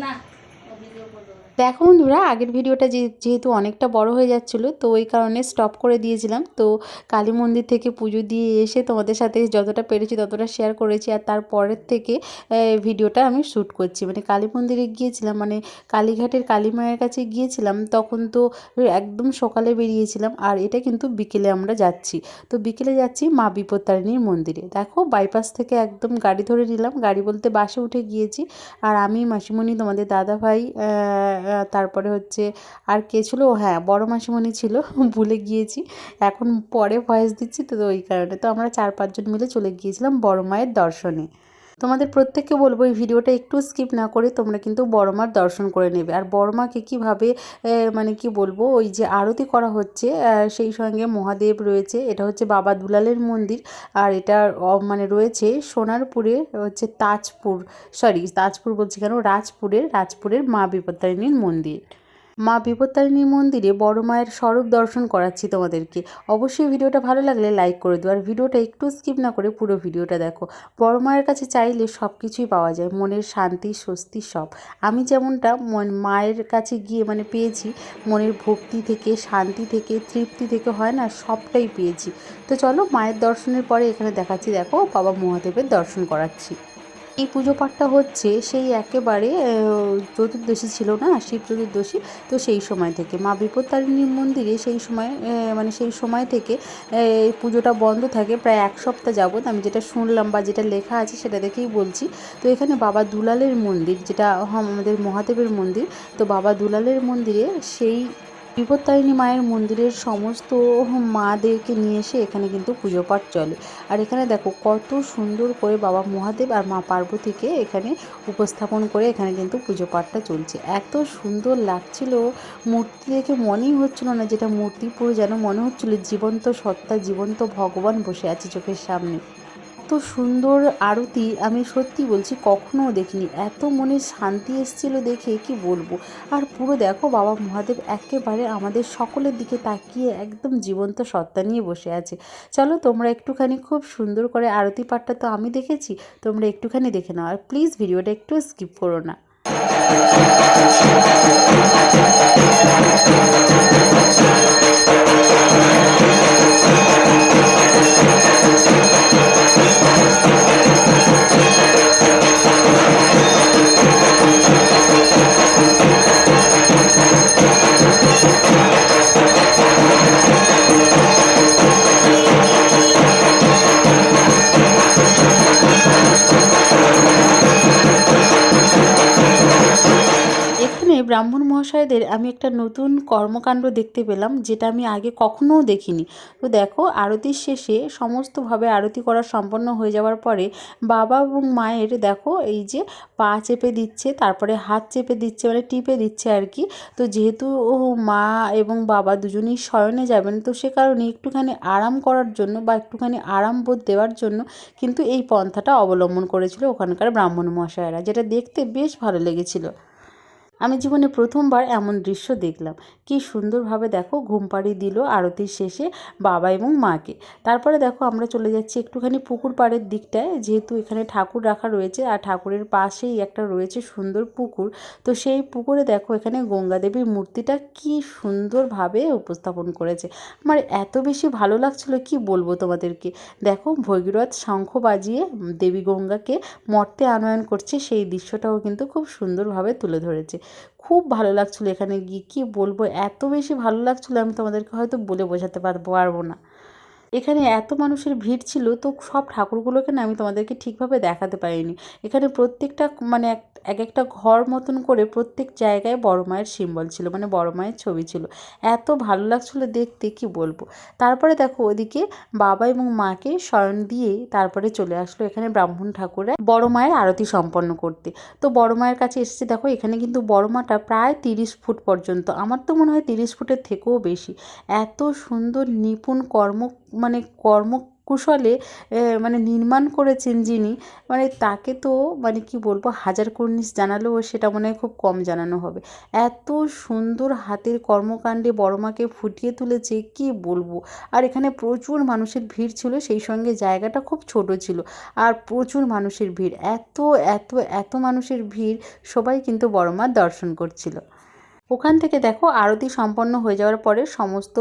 দিচ্ছি দেখো বন্ধুরা, আগের ভিডিওটা যেহেতু অনেকটা বড় হয়ে যাচ্ছিল, তো ওই কারণে স্টপ করে দিয়েছিলাম। তো কালী মন্দির থেকে পুজো দিয়ে এসে তোমাদের সাথে যতটা পেরেছি ততটা শেয়ার করেছি, আর তারপরের থেকে ভিডিওটা আমি শ্যুট করছি। মানে কালী মন্দিরে গিয়েছিলাম মানে কালীঘাটের কালী মায়ের কাছে গিয়েছিলাম, তখন তো একদম সকালে বেরিয়েছিলাম, আর এটা কিন্তু বিকেলে আমরা যাচ্ছি। তো বিকেলে যাচ্ছি মা বিপত্তারিণীর মন্দিরে। দেখো বাইপাস থেকে একদম গাড়ি ধরে নিলাম, গাড়ি বলতে বাসে উঠে গিয়েছি, আর আমি মাসিমণি, তোমাদের দাদা ভাই তারপরে হচ্ছে আর কে ছিল? হ্যাঁ বড় মাসিমণি ছিল, ভুলে গিয়েছি। এখন পরে ভয়েস দিচ্ছি, তো ওই কারণে। তো আমরা চার পাঁচজন মিলে চলে গিয়েছিলাম বড় মায়ের দর্শনে। তোমাদের প্রত্যেককে বলব এই ভিডিওটা একটু স্কিপ না করে তোমরা কিন্তু বড় মার দর্শন করে নেবে। আর বড় মাকে কীভাবে মানে কি বলব, ওই যে আরতি করা হচ্ছে সেই সঙ্গে মহাদেব রয়েছে, এটা হচ্ছে বাবা দুলালের মন্দির, আর এটা মানে রয়েছে সোনারপুরে হচ্ছে তাজপুর সরি তাজপুর বলছি কেন? রাজপুরের রাজপুরের মা বিপত্তারিণীর মন্দির। মা বিপত্তারিণী মন্দিরে বড় মায়ের স্বরূপ দর্শন করাচ্ছি তোমাদেরকে। অবশ্যই ভিডিওটা ভালো লাগলে লাইক করে দিও। আর ভিডিওটা একটু স্কিপ না করে পুরো ভিডিওটা দেখো। বড় মায়ের কাছে চাইলে সব কিছুই পাওয়া যায়। মনের শান্তি, স্বস্তি সব। আমি যেমনটা মন মায়ের কাছে গিয়ে মানে পেয়েছি, মনের ভক্তি থেকে, শান্তি থেকে, তৃপ্তি থেকে হয় না, সবটাই পেয়েছি। তো চলো মায়ের দর্শনের পরে এখানে দেখাচ্ছি। দেখো বাবা মহাদেবের দর্শন করাচ্ছি। এই পুজো পাঠটা হচ্ছে সেই একেবারে চতুর্দশী ছিল না, শিব চতুর্দশী, তো সেই সময় থেকে। মা বিপত্তারিণী মন্দিরে সেই সময় মানে সেই সময় থেকে এই পুজোটা বন্ধ থাকে। প্রায় এক সপ্তাহ যাবত আমি যেটা শুনলাম বা যেটা লেখা আছে সেটা দেখেই বলছি। তো এখানে বাবা দুলালের মন্দির, যেটা আমাদের মহাদেবের মন্দির, তো বাবা দুলালের মন্দিরে সেই বিপত্তারিণী মায়ের মন্দিরের সমস্ত মাদেরকে নিয়ে এসে এখানে কিন্তু পুজো পাঠ চলে। আর এখানে দেখো কত সুন্দর করে বাবা মহাদেব আর মা পার্বতীকে এখানে উপস্থাপন করে এখানে কিন্তু পুজো পাঠটা চলছে। এত সুন্দর লাগছিল। মূর্তি দেখে মনেই হচ্ছিল না যেটা মূর্তি পুরো যেন মনে হচ্ছিল জীবন্ত সত্তা, জীবন্ত ভগবান বসে আছে চোখের সামনে। এত সুন্দর আরতি আমি সত্যি বলছি কখনোও দেখিনি। এত মনে শান্তি এসেছিল দেখে, কি বলব? আর পুরো দেখো বাবা মহাদেব একেবারে আমাদের সকলের দিকে তাকিয়ে একদম জীবন্ত সত্তা নিয়ে বসে আছে। চলো তোমরা একটুখানি খুব সুন্দর করে আরতি পাঠটা তো আমি দেখেছি, তোমরা একটুখানি দেখে নাও। আর প্লিজ ভিডিওটা একটু স্কিপ করো না। ব্রাহ্মণ মহাশয়দের আমি একটা নতুন কর্মকাণ্ড দেখতে পেলাম, যেটা আমি আগে কখনোও দেখিনি। তো দেখো, আরতির শেষে সমস্তভাবে আরতি করা সম্পন্ন হয়ে যাওয়ার পরে বাবা এবং মায়ের দেখো, এই যে পা চেপে দিচ্ছে, তারপরে হাত চেপে দিচ্ছে মানে টিপে দিচ্ছে আর কি। তো যেহেতু ও মা এবং বাবা দুজনেই শয়নে যাবেন, তো সে কারণে একটুখানি আরাম করার জন্য বা একটুখানি আরাম বোধ দেওয়ার জন্য কিন্তু এই পন্থাটা অবলম্বন করেছিল ওখানকার ব্রাহ্মণ মহাশয়েরা, যেটা দেখতে বেশ ভালো লেগেছিল। আমি জীবনে প্রথমবার এমন দৃশ্য দেখলাম। কি সুন্দরভাবে দেখো, ঘুম পাড়ি দিল আরতির শেষে বাবা এবং মাকে। তারপরে দেখো আমরা চলে যাচ্ছি একটুখানি পুকুর পাড়ের দিকটায়। যেহেতু এখানে ঠাকুর রাখা রয়েছে আর ঠাকুরের পাশেই একটা রয়েছে সুন্দর পুকুর। তো সেই পুকুরে দেখো এখানে গঙ্গা দেবীর মূর্তিটা কি সুন্দরভাবে উপস্থাপন করেছে। আমার এত বেশি ভালো লাগছিল, কি বলব তোমাদেরকে? দেখো ভগীরথ শঙ্খ বাজিয়ে দেবী গঙ্গাকে মর্তে আনয়ন করছে। সেই দৃশ্যটাও কিন্তু খুব সুন্দরভাবে তুলে ধরেছে। খুব ভালো লাগছিল এখানে গিয়ে। কী বলব? এত বেশি ভালো লাগছিল আমি তোমাদেরকে হয়তো বলে বোঝাতে পারব পারব না। এখানে এত মানুষের ভিড় ছিল, তো সব ঠাকুরগুলোকে না আমি তোমাদেরকে ঠিকভাবে দেখাতে পারিনি। এখানে প্রত্যেকটা মানে এক এক একটা ঘর মতন করে প্রত্যেক জায়গায় বড় মায়ের সিম্বল ছিল মানে বড় মায়ের ছবি ছিল। এত ভালো লাগছিল দেখতে, কি বলব? তারপরে দেখো ওদিকে বাবা এবং মাকে শয়ন দিয়ে তারপরে চলে আসলো এখানে ব্রাহ্মণ ঠাকুরা বড় মায়ের আরতি সম্পন্ন করতে। তো বড় মায়ের কাছে এসেছে, দেখো এখানে কিন্তু বড় মাটা প্রায় তিরিশ ফুট পর্যন্ত। আমার তো মনে হয় তিরিশ ফুটের থেকেও বেশি। এত সুন্দর নিপুণ কর্ম মানে কর্ম কুশলে মানে নির্মাণ করেছেন যিনি মানে তাকে তো মানে কি বলব, হাজার কর্নিশ জানালেও সেটা মনে হয় খুব কম জানানো হবে। এত সুন্দর হাতের কর্মকাণ্ডে বড় মাকে ফুটিয়ে তুলেছে, কি বলব? আর এখানে প্রচুর মানুষের ভিড় ছিল, সেই সঙ্গে জায়গাটা খুব ছোট ছিল, আর প্রচুর মানুষের ভিড়। এত এত এত মানুষের ভিড়, সবাই কিন্তু বড় মার দর্শন করছিল। ওখান থেকে দেখো আরতি সম্পন্ন হয়ে যাওয়ার পরে সমস্ত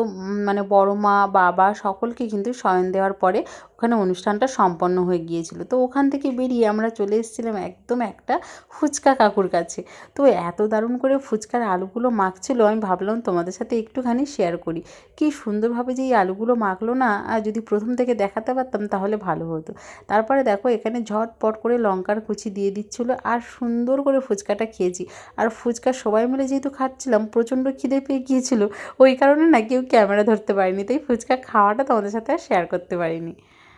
মানে বড় মা বাবা সকলকে কিন্তু শয়ন দেওয়ার পরে ওখানে অনুষ্ঠানটা সম্পন্ন হয়ে গিয়েছিল। তো ওখান থেকে বেরিয়ে আমরা চলে এসেছিলাম একদম একটা ফুচকা কাকুর কাছে। তো এত দারুণ করে ফুচকার আলুগুলো মাখছিল, আমি ভাবলাম তোমাদের সাথে একটুখানি শেয়ার করি। কি সুন্দরভাবে যে এই আলুগুলো মাখলো না, আর যদি প্রথম থেকে দেখাতে পারতাম তাহলে ভালো হতো। তারপরে দেখো এখানে ঝটপট করে লঙ্কার কুচি দিয়ে দিচ্ছিল, আর সুন্দর করে ফুচকাটা খেয়েছি। আর ফুচকা সবাই মিলে যেহেতু খাচ্ছিলাম, প্রচণ্ড খিদে পেয়ে গিয়েছিল। ওই কারণে না কেউ ক্যামেরা ধরতে পারিনি, তাই ফুচকা খাওয়াটা তোমাদের সাথে আর শেয়ার করতে পারিনি।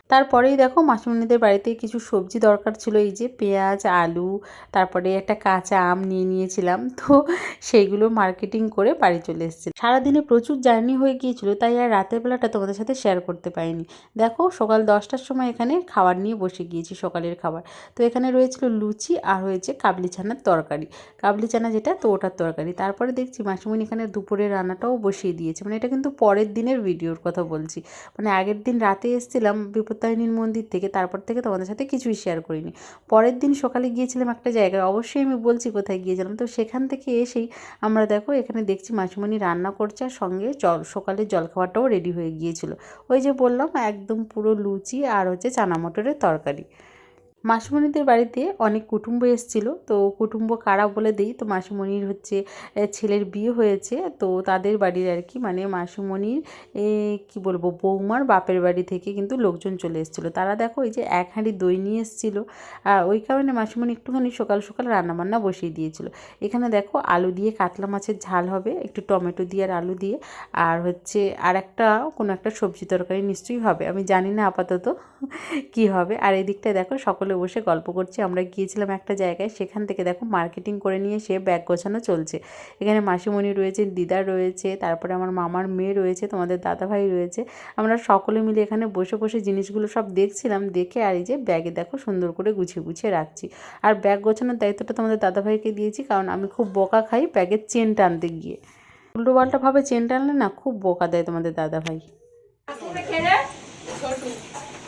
তারপরেই দেখো মাসিমণিদের বাড়িতে কিছু সবজি দরকার ছিল, এই যে পেঁয়াজ, আলু, তারপরে একটা কাঁচা আম নিয়ে নিয়েছিলাম। তো সেইগুলো মার্কেটিং করে বাড়ি চলে এসেছিল সারাদিনে প্রচুর জার্নি হয়ে গিয়েছিল, তাই আর রাতের বেলাটা তোমাদের সাথে শেয়ার করতে পারিনি। দেখো সকাল দশটার সময় এখানে খাবার নিয়ে বসে গিয়েছি সকালের খাবার। তো এখানে রয়েছিল লুচি আর হয়েছে কাবলি ছানার তরকারি। কাবলি চানা যেটা, তো ওটার তরকারি। তারপরে দেখছি মাসিমণি এখানে দুপুরের রান্নাটাও বসিয়ে দিয়েছে। মানে এটা কিন্তু পরের দিনের ভিডিওর কথা বলছি। মানে আগের দিন রাতে এসেছিলাম বিপত্তারিণীর মন্দির থেকে, তারপর থেকে তোমাদের সাথে কিছুই শেয়ার করিনি। পরের দিন সকালে গিয়েছিলাম একটা জায়গায়, অবশ্যই আমি বলছি কোথায় গিয়েছিলাম। তো সেখান থেকে এসেই আমরা দেখো, এখানে দেখছি মাসিমণি রান্না করছে আর সঙ্গে জল, সকালের জলখাবারটাও রেডি হয়ে গিয়েছিল। ওই যে বললাম, একদম পুরো লুচি আর হচ্ছে চানা মটরের তরকারি। মাসিমণিদের বাড়িতে অনেক কুটুম্ব এসেছিল। তো কুটুম্ব কারা বলে দিই? তো মাসিমণির হচ্ছে ছেলের বিয়ে হয়েছে। তো তাদের বাড়ির আর কি মানে মাসিমণির কি বলব, বৌমার বাপের বাড়ি থেকে কিন্তু লোকজন চলে এসেছিল। তারা দেখো, এই যে এক হাঁড়ি দই নিয়ে এসেছিল। আর ওই কারণে মাসিমণি একটুখানি সকাল সকাল রান্নাবান্না বসিয়ে দিয়েছিল। এখানে দেখো, আলু দিয়ে কাতলা মাছের ঝাল হবে, একটু টমেটো দিয়ে আর আলু দিয়ে। আর হচ্ছে, আর একটা, কোনো একটা সবজি তরকারি নিশ্চয়ই হবে। আমি জানি না আপাতত কি হবে। আর এই দিকটায় দেখো, সকলে বসে গল্প করছি। আমরা গিয়েছিলাম একটা জায়গায়, সেখান থেকে দেখো মার্কেটিং করে নিয়ে সে ব্যাগ গোছানো চলছে। এখানে মাসিমণি রয়েছে, দিদা রয়েছে, তারপরে আমার মামার মেয়ে রয়েছে, তোমাদের দাদাভাই রয়েছে। আমরা সকলে মিলে এখানে বসে বসে জিনিসগুলো সব দেখছিলাম, দেখে আর এই যে ব্যাগে দেখো সুন্দর করে গুছিয়ে গুছিয়ে রাখছি। আর ব্যাগ গোছানোর দায়িত্বটা তোমাদের দাদাভাইকে দিয়েছি, কারণ আমি খুব বোকা খাই ব্যাগের চেন টানতে গিয়ে। উল্টো পাল্টাভাবে চেন টানলে না খুব বোকা দেয় তোমাদের দাদাভাই।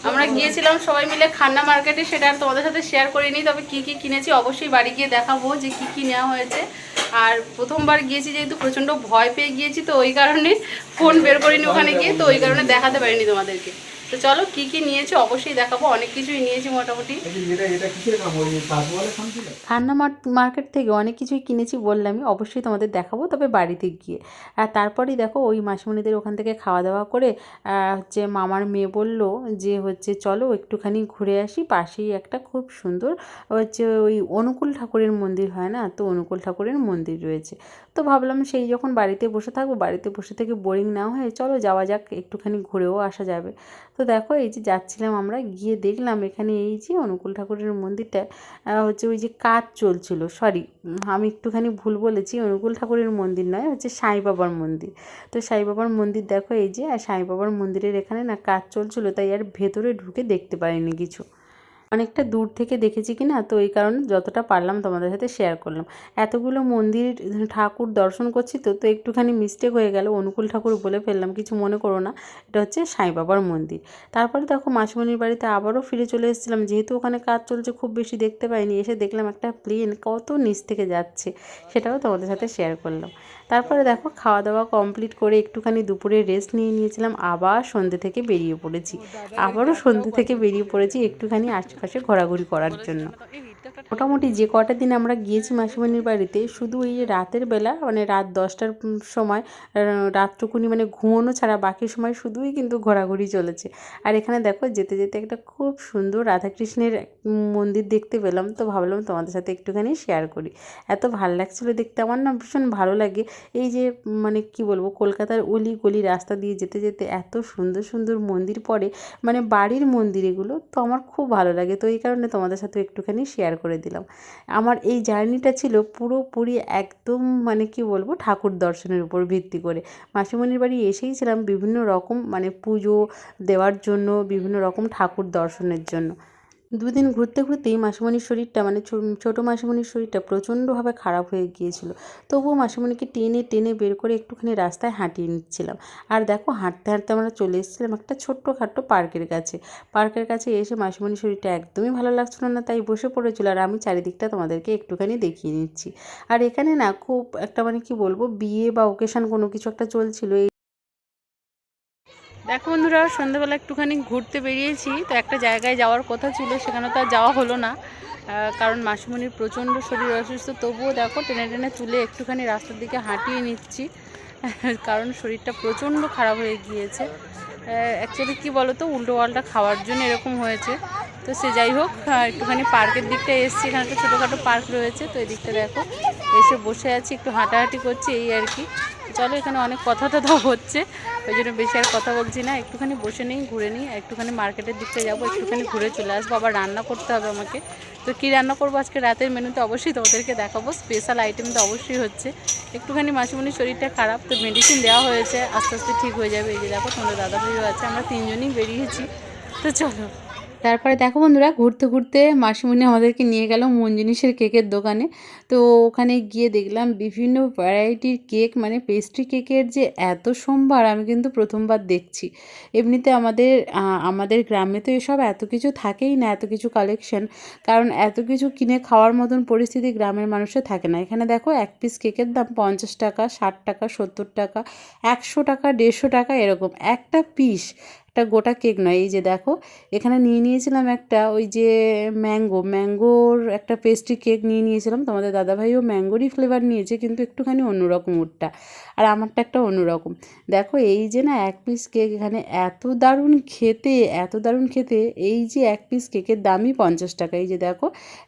আমরা গিয়েছিলাম সবাই মিলে খান্না মার্কেটে, সেটা আর তোমাদের সাথে শেয়ার করিনি, তবে কি কি কিনেছি অবশ্যই বাড়ি গিয়ে দেখাবো যে কি কি নেওয়া হয়েছে। আর প্রথমবার গিয়েছি যেহেতু প্রচণ্ড ভয় পেয়ে গিয়েছি, তো ওই কারণে ফোন বের করিনি ওখানে গিয়ে, তো ওই কারণে দেখাতে পারিনি তোমাদেরকে। তো চলো কি কি নিয়েছি? অবশ্যই দেখাবো অনেক কিছুই নিয়েছি মোটামুটি। খান্না মার্কেট থেকে অনেক কিছুই কিনেছি বললামই অবশ্যই তোমাদের দেখাবো তবে বাড়িতে গিয়ে। আর তারপরেই দেখো ওই মাসিমণিদের ওখান থেকে খাওয়া দাওয়া করে হচ্ছে মামার মেয়ে বলল যে হচ্ছে চলো একটুখানি ঘুরে আসি পাশেই একটা খুব সুন্দর হচ্ছে ওই অনুকূল ঠাকুরের মন্দির হয় না? তো অনুকূল ঠাকুরের মন্দির রয়েছে। তো ভাবলাম সেই যখন বাড়িতে বসে থাকব বাড়িতে বসে থেকে বোরিং না হয়ে চলো যাওয়া যাক একটুখানি ঘুরেও আসা যাবে। তো দেখো এই যে যাচ্ছিলাম আমরা, গিয়ে দেখলাম এখানে এই যে অনুকূল ঠাকুরের মন্দিরটা হচ্ছে ওই যে কাজ চলছিল সরি আমি একটুখানি ভুল বলেছি, অনুকূল ঠাকুরের মন্দির নয়, হচ্ছে সাই বাবার মন্দির। তো সাই বাবার মন্দির দেখো এই যে, আর সাই বাবার মন্দিরের এখানে না কাজ চলছিল, তাই আর ভেতরে ঢুকে দেখতে পারিনি কিছু। অনেকটা দূর থেকে দেখেছি কি না? তো এই কারণে যতটা পারলাম তোমাদের সাথে শেয়ার করলাম। এতগুলো মন্দির, ঠাকুর দর্শন করছি তো তো একটুখানি মিস্টেক হয়ে গেল। অনুকূল ঠাকুর বলে ফেললাম, কিছু মনে করো না। এটা হচ্ছে সাই বাবার মন্দির। তারপরে দেখো মাসিমণির বাড়িতে আবারও ফিরে চলে এসেছিলাম। যেহেতু ওখানে কাজ চলছে, খুব বেশি দেখতে পাইনি। এসে দেখলাম একটা প্লেন কত নিচ থেকে যাচ্ছে, সেটাও তোমাদের সাথে শেয়ার করলাম। তারপরে দেখো খাওয়া দাওয়া কমপ্লিট করে একটুখানি দুপুরে রেস্ট নিয়ে নিয়েছিলাম, আবার সন্ধ্যে থেকে বেরিয়ে পড়েছি। আবারও সন্ধ্যে থেকে বেরিয়ে পড়েছি একটুখানি আশেপাশে ঘোরাঘুরি করার জন্য। মোটামুটি যে কটা দিন আমরা গিয়েছি মাসিমণির বাড়িতে, শুধু এই যে রাতের বেলা মানে রাত দশটার সময় রাতটুকুনি মানে ঘুমোনো ছাড়া বাকি সময় শুধুই কিন্তু ঘোরাঘুরি চলেছে। আর এখানে দেখো, যেতে যেতে একটা খুব সুন্দর রাধাকৃষ্ণের মন্দির দেখতে পেলাম, তো ভাবলাম তোমাদের সাথে একটুখানি শেয়ার করি। এত ভালো লাগছিল দেখতে, আমার না ভীষণ ভালো লাগে। এই যে মানে কি বলব, কলকাতার অলি গলি রাস্তা দিয়ে যেতে যেতে এত সুন্দর সুন্দর মন্দির পড়ে মানে বাড়ির মন্দির এগুলো, তো আমার খুব ভালো লাগে। তো এই কারণে তোমাদের সাথে একটুখানি শেয়ার শেয়ার করে দিলাম। আমার এই জার্নিটা ছিল পুরোপুরি একদম মানে কি বলব ঠাকুর দর্শনের উপর ভিত্তি করে। মাসিমণির বাড়ি এসেই ছিলাম বিভিন্ন রকম মানে পুজো দেওয়ার জন্য, বিভিন্ন রকম ঠাকুর দর্শনের জন্য। দুদিন ঘুরতে ঘুরতেই মাসিমণির শরীরটা মানে ছোটো মাসিমণির শরীরটা প্রচণ্ডভাবে খারাপ হয়ে গিয়েছিল। তবুও মাসিমণিকে টেনে টেনে বের করে একটুখানি রাস্তায় হাঁটিয়ে নিচ্ছিলাম। আর দেখো, হাঁটতে হাঁটতে আমরা চলে এসেছিলাম একটা ছোট্ট খাট্ট পার্কের কাছে। পার্কের কাছে এসে মাসিমণির শরীরটা একদমই ভালো লাগছিল না, তাই বসে পড়েছিল। আর আমি চারিদিকটা তোমাদেরকে একটুখানি দেখিয়ে নিচ্ছি। আর এখানে না খুব একটা মানে কি বলব, বিয়ে বা ওকেশন কোনো কিছু একটা চলছিল। দেখো বন্ধুরা, সন্ধ্যাবেলা একটুখানি ঘুরতে বেরিয়েছি, তো একটা জায়গায় যাওয়ার কথা ছিল, সেখানে তো আর যাওয়া হলো না। কারণ মাসিমণির প্রচণ্ড শরীর অসুস্থ, তবুও দেখো টেনে টেনে তুলে একটুখানি রাস্তার দিকে হাঁটিয়ে নিচ্ছি, কারণ শরীরটা প্রচণ্ড খারাপ হয়ে গিয়েছে। অ্যাকচুয়ালি কী বলো তো উল্টো পাল্টা খাওয়ার জন্য এরকম হয়েছে। তো সে যাই হোক একটুখানি পার্কের দিকটা এসেছি, এখানে একটা ছোটোখাটো পার্ক রয়েছে, তো এই দিকটা দেখো, এসে বসে আছি, একটু হাঁটাহাঁটি করছি, এই আর কি। চলো এখানে অনেক কথা টথা হচ্ছে। ওই জন্য বেশি আর কথা বলছি না, একটুখানি বসে নিই, ঘুরে নিই, একটুখানি মার্কেটের দিকটা যাব, একটুখানি ঘুরে চলে আসব, আবার রান্না করতে হবে আমাকে। তো কী রান্না করব আজকে? রাতের মেনুতে অবশ্যই তোমাদেরকে দেখাবো স্পেশাল আইটেম তো অবশ্যই হচ্ছে। একটুখানি মাসিমণির শরীরটা খারাপ, তো মেডিসিন দেওয়া হয়েছে, আস্তে আস্তে ঠিক হয়ে যাবে। এই যে দেখো তোমাদের দাদা ভাইও আছে, আমরা তিনজনই বেরিয়েছি। তো চলো। তারপরে দেখো বন্ধুরা, ঘুরতে ঘুরতে মাসিমণি আমাদেরকে নিয়ে গেল মন জিনিসের কেকের দোকানে। তো ওখানে গিয়ে দেখলাম বিভিন্ন ভ্যারাইটির কেক মানে পেস্ট্রি কেকের যে এত সম্ভার আমি কিন্তু প্রথমবার দেখছি। এমনিতে আমাদের আমাদের গ্রামে তো এসব এত কিছু থাকেই না, এত কিছু কালেকশন কারণ এত কিছু কিনে খাওয়ার মতন পরিস্থিতি গ্রামের মানুষের থাকে না। এখানে দেখো এক পিস কেকের দাম পঞ্চাশ টাকা, ষাট টাকা, সত্তর টাকা, একশো টাকা, দেড়শো টাকা এরকম। একটা পিস একটা গোটা কেক নয়, এই যে দেখো, এখানে নিয়ে নিয়েছিলাম একটা ওই যে ম্যাঙ্গো, ম্যাঙ্গোর একটা পেস্ট্রি কেক নিয়ে নিয়েছিলাম। তোমাদের দাদাভাইও ম্যাঙ্গোরই ফ্লেভার নিয়েছে, কিন্তু একটুখানি অন্যরকম ওরটা। আর আমারটা একটা অন্যরকম। দেখো, এই যে না এক পিস কেক এখানে এত দারুণ খেতে, এত দারুণ খেতে, এই যে এক পিস কেকের দামই পঞ্চাশ টাকা। এই যে দেখো,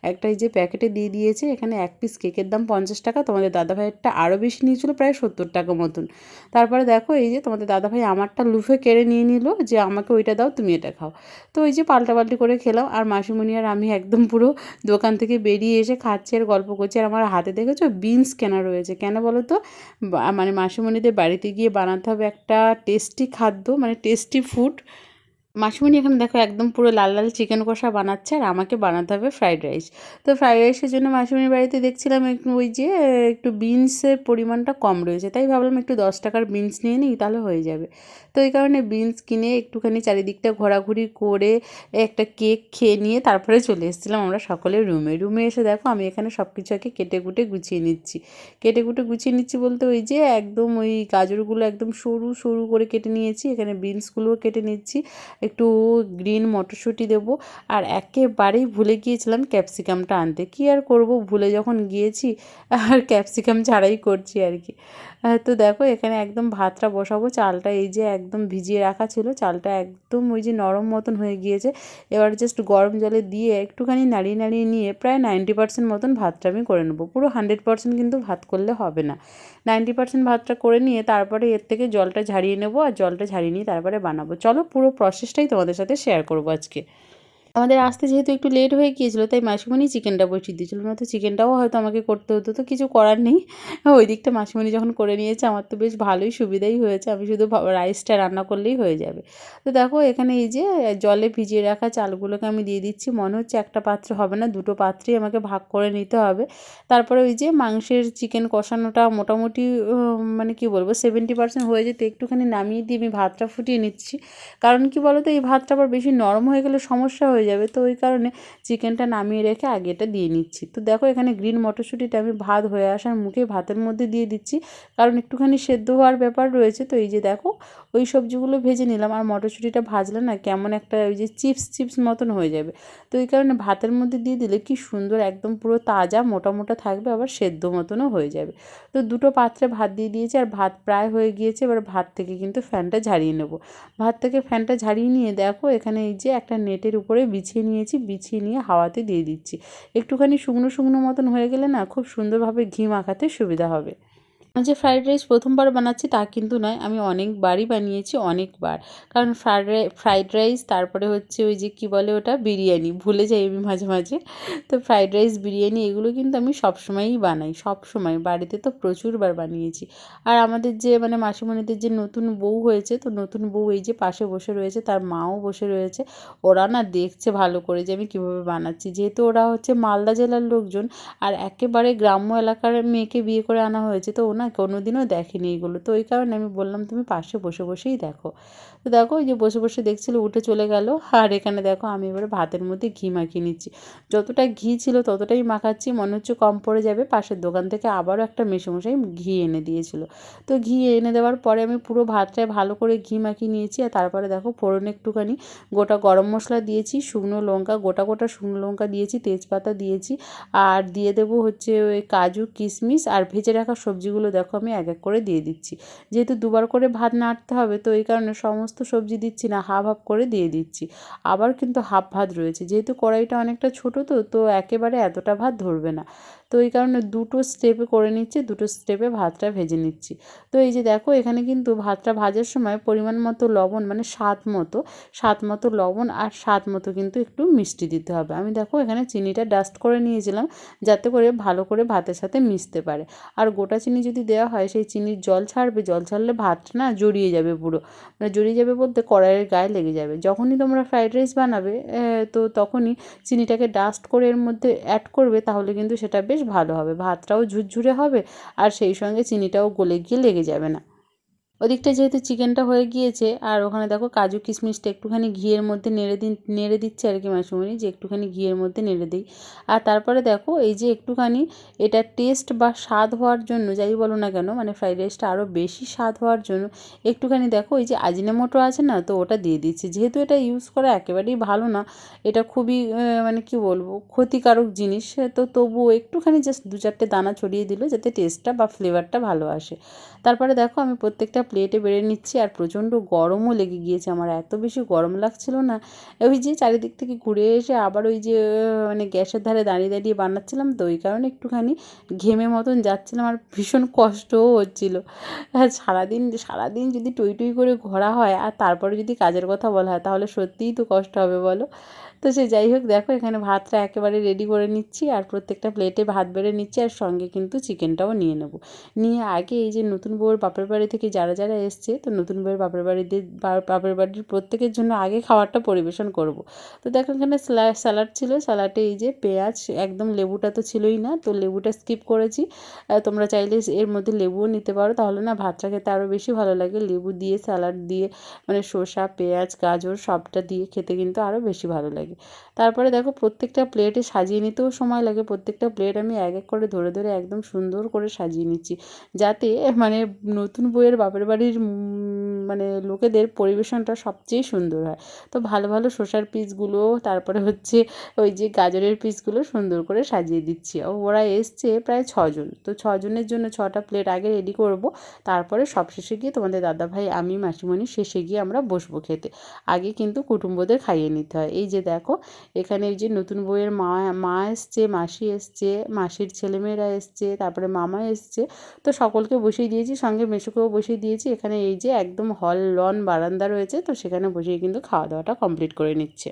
একটা এই যে প্যাকেটে দিয়ে দিয়েছে, এখানে এক পিস কেকের দাম পঞ্চাশ টাকা। তোমাদের দাদাভাইয়েরটা আরও বেশি নিয়েছিল, প্রায় সত্তর টাকা মতন। তারপরে দেখো, এই যে তোমাদের দাদাভাই আমারটা লুফে কেড়ে নিয়ে নিল, যে আমাকে ওইটা দাও, তুমি এটা খাও। তো ওই যে পাল্টাপাল্টি করে খেলাম আর মাসিমণি আর আমি একদম পুরো দোকান থেকে বেরিয়ে এসে খাচ্ছি আর গল্প করছি আর আমার হাতে দেখেছ বিনস কেনা রয়েছে। কেন বলো তো? মানে মাসিমণিদের বাড়িতে গিয়ে বানাতে হবে একটা টেস্টি খাদ্য মানে টেস্টি ফুড মাসিমণি এখানে দেখো একদম পুরো লাল লাল চিকেন কষা বানাচ্ছে আর আমাকে বানাতে হবে ফ্রাইড রাইস। তো ফ্রাইড রাইসের জন্য মাসিমণির বাড়িতে দেখছিলাম ওই যে একটু বিনসের পরিমাণটা কম রয়েছে, তাই ভাবলাম একটু দশ টাকার বিনস নিয়ে নিই তাহলে হয়ে যাবে। তো এই কারণে বিনস কিনে একটুখানি চারিদিকটা ঘোরাঘুরি করে একটা কেক খেয়ে নিয়ে তারপরে চলে এসেছিলাম আমরা সকলে রুমে। রুমে এসে দেখো আমি এখানে সব কিছু আগে কেটে কুটে গুছিয়ে নিচ্ছি। কেটে কুটে গুছিয়ে নিচ্ছি বলতে ওই যে একদম ওই গাজরগুলো একদম সরু সরু করে কেটে নিয়েছি, এখানে বিনসগুলোও কেটে নিচ্ছি। একটু গ্রিন মটরশুঁটি দেবো। আর একেবারেই ভুলে গিয়েছিলাম ক্যাপসিকামটা আনতে। কী আর করব? ভুলে যখন গিয়েছি, আর ক্যাপসিকাম ছাড়াই করছি আর কি। তো দেখো, এখানে একদম ভাতটা বসাবো। চালটা এই যে একদম ভিজিয়ে রাখা ছিল, চালটা একদম ওই যে নরম মতন হয়ে গিয়েছে। এবার জাস্ট গরম জলে দিয়ে একটুখানি নাড়িয়ে নাড়িয়ে নিয়ে প্রায় নাইনটি পার্সেন্ট মতন ভাতটা আমি করে নেব। পুরো হান্ড্রেড পার্সেন্ট কিন্তু ভাত করলে হবে না। নাইনটি পার্সেন্ট ভাতটা করে নিয়ে তারপরে এর থেকে জলটা ঝাড়িয়ে নেব, আর জলটা ঝাড়িয়ে নিয়ে তারপরে বানাবো। চলো পুরো প্রসেসটাই তোমাদের সাথে শেয়ার করব আজকে। আমাদের আসতে যেহেতু একটু লেট হয়ে গিয়েছিল, তাই মাসিমণি চিকেনটা বসিয়ে দিয়েছিলো। না তো চিকেনটাও হয়তো আমাকে করতে হতো, তো কিছু করার নেই। ওই দিকটা মাসিমণি যখন করে নিয়েছে, আমার তো বেশ ভালোই সুবিধাই হয়েছে। আমি শুধু রাইসটা রান্না করলেই হয়ে যাবে। তো দেখো, এখানে এই যে জলে ভিজিয়ে রাখা চালগুলোকে আমি দিয়ে দিচ্ছি। মনে হচ্ছে একটা পাত্র হবে না, দুটো পাত্রেই আমাকে ভাগ করে নিতে হবে। তারপরে ওই যে, মাংসের চিকেন কষানোটা মোটামুটি মানে কি বলব সেভেন্টি পার্সেন্ট হয়ে যেতে একটুখানি নামিয়ে দিয়ে আমি ভাতটা ফুটিয়ে নিচ্ছি। কারণ কি বলো তো এই ভাতটা আবার বেশি নরম হয়ে গেলে সমস্যা হয়ে যাবে। তো ওই কারণে চিকেনটা নামিয়ে রেখে আগে এটা দিয়ে নিচ্ছি। তো দেখো এখানে গ্রিন মটরশুঁটিটা আমি ভাত হয়ে আসার মুখে ভাতের মধ্যে দিয়ে দিচ্ছি। কারণ একটুখানি সেদ্ধ হওয়ার ব্যাপার রয়েছে। তো এই যে দেখো, ওই সবজিগুলো ভেজে নিলাম। আর মটরশুঁটিটা ভাজলে না কেমন একটা ওই যে চিপস চিপস মতন হয়ে যাবে। তো এই কারণে ভাতের মধ্যে দিয়ে দিলে কি সুন্দর একদম পুরো তাজা, মোটা মোটা থাকবে। আবার সেদ্ধ মতনও হয়ে যাবে। তো দুটো পাত্রে ভাত দিয়ে দিয়েছি। আর ভাত প্রায় হয়ে গিয়েছে। এবার ভাত থেকে কিন্তু ফ্যানটা ঝাড়িয়ে নেব। ভাত থেকে ফ্যানটা ঝাড়িয়ে নিয়ে দেখো, এখানে এই যে একটা নেটের উপরে বিছিয়ে নিয়েছি, বিছিয়ে নিয়ে হাওয়াতে দিয়ে দিচ্ছি। একটুখানি শুকনো শুকনো মতন হয়ে গেলে না খুব সুন্দরভাবে ঘি মাখাতে সুবিধা হবে। যে ফ্রাইড রাইস প্রথমবার বানাচ্ছি তা কিন্তু নয়, আমি অনেকবারই বানিয়েছি, অনেকবার। কারণ ফ্রাইড রাই ফ্রাইড রাইস তারপরে হচ্ছে ওই যে কী বলে ওটা, বিরিয়ানি, ভুলে যাই আমি মাঝে মাঝে। তো ফ্রাইড রাইস বিরিয়ানি, এগুলো কিন্তু আমি সবসময়ই বানাই সব সময় বাড়িতে তো প্রচুরবার বানিয়েছি। আর আমাদের যে মানে মাসিমণিদের যে নতুন বউ হয়েছে, তো নতুন বউ এই যে পাশে বসে রয়েছে, তার মাও বসে রয়েছে, ওরা না দেখছে ভালো করে যে আমি কীভাবে বানাচ্ছি। যেহেতু ওরা হচ্ছে মালদা জেলার লোকজন, আর একেবারে গ্রাম্য এলাকার মেয়েকে বিয়ে করে আনা হয়েছে, তো ও না, কোনোদিনও দেখেনি এগুলো। তো ওই কারণে আমি বললাম, তুমি পাশে বসে বসেই দেখো। তো দেখো, ওই যে বসে বসে দেখছিল, উঠে চলে গেল। আর এখানে দেখো, আমি এবারে ভাতের মধ্যে ঘি মাখিয়ে নিচ্ছি। যতটা ঘি ছিল, ততটাই মাখাচ্ছি। মনে হচ্ছে কম পড়ে যাবে। পাশের দোকান থেকে আবারও একটা মেশামশাই ঘি এনে দিয়েছিল। তো ঘি এনে দেওয়ার পরে আমি পুরো ভাতটায় ভালো করে ঘি মাখিয়ে নিয়েছি। আর তারপরে দেখো, ফোড়ন একটুখানি গোটা গরম মশলা দিয়েছি, শুকনো লঙ্কা, গোটা গোটা শুকনো লঙ্কা দিয়েছি, তেজপাতা দিয়েছি। আর দিয়ে দেবো হচ্ছে ওই কাজু, কিশমিশ। আর ভেজে রাখা সবজিগুলো দেখো আমি এক এক করে দিয়ে দিচ্ছি। যেহেতু দুবার করে ভাত নাড়তে হবে, তো এই কারণে সমস্ত সবজি দিচ্ছি না, হাফ হাফ করে দিয়ে দিচ্ছি। আবার কিন্তু হাফ ভাত রয়েছে, যেহেতু কড়াইটা অনেকটা ছোটো তো তো একেবারে এতটা ভাত ধরবে না। তো এই কারণে দুটো স্টেপে করে নিচ্ছি, দুটো স্টেপে ভাতটা ভেজে নিচ্ছি। তো এই যে দেখো, এখানে কিন্তু ভাতটা ভাজার সময় পরিমাণ মতো লবণ মানে স্বাদ মতো স্বাদ মতো লবণ আর স্বাদ মতো কিন্তু একটু মিষ্টি দিতে হবে। আমি দেখো এখানে চিনিটা ডাস্ট করে নিয়েছিলাম, যাতে করে ভালো করে ভাতের সাথে মিশতে পারে। আর গোটা চিনি যদি দেওয়া হয়, সেই চিনির জল ছাড়বে, জল ছাড়লে ভাত না জড়িয়ে যাবে পুরো। মানে জড়িয়ে যাবে বলতে কড়াইয়ের গায়ে লেগে যাবে। যখনই তোমরা ফ্রাইড রাইস বানাবে তো তখনই চিনিটাকে ডাস্ট করে এর মধ্যে অ্যাড করবে, তাহলে কিন্তু সেটা বেশ ভালো হবে। ভাতটাও ঝুরঝুরে হবে, আর সেই সঙ্গে চিনিটাও গলে গিয়ে লেগে যাবে না। ওদিকটা যেহেতু চিকেনটা হয়ে গিয়েছে, আর ওখানে দেখো কাজু কিশমিশটা একটুখানি ঘিয়ের মধ্যে নেড়ে দিন, নেড়ে দিচ্ছে আর কি মাসুমণি, যে একটুখানি ঘিয়ের মধ্যে নেড়ে দিই। আর তারপরে দেখো এই যে একটুখানি এটা টেস্ট বা স্বাদ হওয়ার জন্য, যাই বলো না কেন মানে ফ্রাইড রাইসটা আরও বেশি স্বাদ হওয়ার জন্য, একটুখানি দেখো এই যে আজিনামোটো আছে না, তো ওটা দিয়ে দিচ্ছি। যেহেতু এটা ইউজ করা একেবারেই ভালো না, এটা খুবই মানে কি বলব, ক্ষতিকারক জিনিস, তো তবুও একটুখানি জাস্ট দু চারটে দানা ছড়িয়ে দিল যাতে টেস্টটা বা ফ্লেভারটা ভালো আসে। তারপরে দেখো আমি প্রত্যেকটা প্লেটে বেড়ে নিচ্ছি আর প্রচণ্ড গরমও লেগে গিয়েছে। আমার এত বেশি গরম লাগছিল না। ওই যে চারিদিক থেকে ঘুরে এসে আবার ওই যে মানে গ্যাসের ধারে দাঁড়িয়ে দাঁড়িয়ে বানাচ্ছিলাম, তো ওই কারণে একটুখানি ঘেমে মতন যাচ্ছিলাম আর ভীষণ কষ্টও হচ্ছিল। সারাদিন সারাদিন যদি টই টই করে ঘোরা হয় আর তারপরে যদি কাজের কথা বলা হয়, তাহলে সত্যিই তো কষ্ট হবে বলো। তো সে যাই হোক, দেখো এখানে ভাতটা একেবারে রেডি করে নিচ্ছি আর প্রত্যেকটা প্লেটে ভাত বেড়ে নিচ্ছি আর সঙ্গে কিন্তু চিকেনটাও নিয়ে নেব। নিয়ে আগে এই যে নতুন বউয়ের বাপের বাড়ি থেকে যারা যারা এসছে, তো নতুন বউয়ের বাপের বাড়িতে বাপের বাড়ির প্রত্যেকের জন্য আগে খাবারটা পরিবেশন করব। তো দেখো এখানে স্যালাড ছিল স্যালাডে এই যে পেঁয়াজ, একদম লেবুটা তো ছিলই না, তো লেবুটা স্কিপ করেছি। তোমরা চাইলে এর মধ্যে লেবুও নিতে পারো, তাহলে না ভাতটা খেতে আরও বেশি ভালো লাগে। লেবু দিয়ে স্যালাড দিয়ে মানে শসা, পেঁয়াজ, গাজর সবটা দিয়ে খেতে কিন্তু আরও বেশি ভালো লাগে। তারপরে দেখো প্রত্যেকটা প্লেটে সাজিয়ে নিতেও সময় লাগে। প্রত্যেকটা প্লেট আমি এক এক করে ধরে ধরে একদম সুন্দর করে সাজিয়ে নিচ্ছি। যাতে মানে নতুন বইয়ের বাপের বাড়ির মানে লোকেদের পরিবেশনটা সবচেয়ে সুন্দর হয়। তো ভালো ভালো শসার পিসগুলো তারপরে হচ্ছে ওই যে গাজরের পিসগুলো সুন্দর করে সাজিয়ে দিচ্ছি। ওরা এসছে প্রায় ছজন। তো ছজনের জন্য ছটা প্লেট আগে রেডি করব। তারপরে সবশেষে গিয়ে তোমাদের দাদাভাই, আমি, মাসিমণি শেষে গিয়ে আমরা বসবো খেতে। আগে কিন্তু কুটুম্বদের খাইয়ে নিতে হয়। এই যে দেখো এখানে এই যে নতুন বইয়ের মা মা এসছে, মাসি এসছে, মাসির ছেলেমেয়েরা এসছে, তারপরে মামা এসছে। তো সকলকে বসিয়ে দিয়েছি, সঙ্গে মেসোকেও বসিয়ে দিয়েছি। এখানে এই যে একদম হল, লন, বারান্দা রয়েছে, তো সেখানে বসিয়ে কিন্তু খাওয়া দাওয়াটা কমপ্লিট করে নিচ্ছে।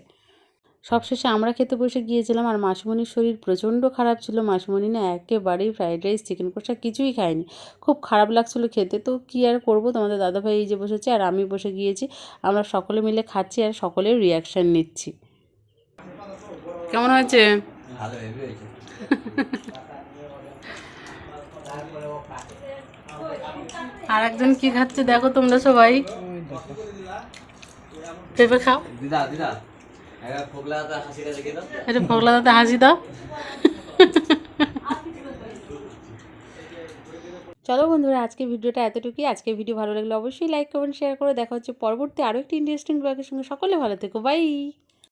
সবশেষে আমরা খেতে বসে গিয়েছিলাম আর মাসিমণির শরীর প্রচণ্ড খারাপ ছিল। মাসিমণি না একেবারেই ফ্রাইড রাইস, চিকেন কষা কিছুই খায়নি। খুব খারাপ লাগছিল খেতে। তো কী আর করব? তোমাদের দাদাভাই এই যে বসেছে আর আমি বসে গিয়েছি। আমরা সকলে মিলে খাচ্ছি আর সকলের রিয়াকশান নিচ্ছি। কেমন হয়েছে? আর একজন কি খাচ্ছে দেখো তোমরা সবাই। পেঁপে খাও। এটা ফগলা দাদা হাসি দাও। চলো বন্ধুরা আজকে ভিডিওটা এতটুকুই। আজকে ভিডিও ভালো লাগলে অবশ্যই লাইক কমেন্ট শেয়ার করে দেখা হচ্ছে পরবর্তী আরও একটি ইন্টারেস্টিং ব্লগের সঙ্গে। সকলে ভালো থেকো। বাই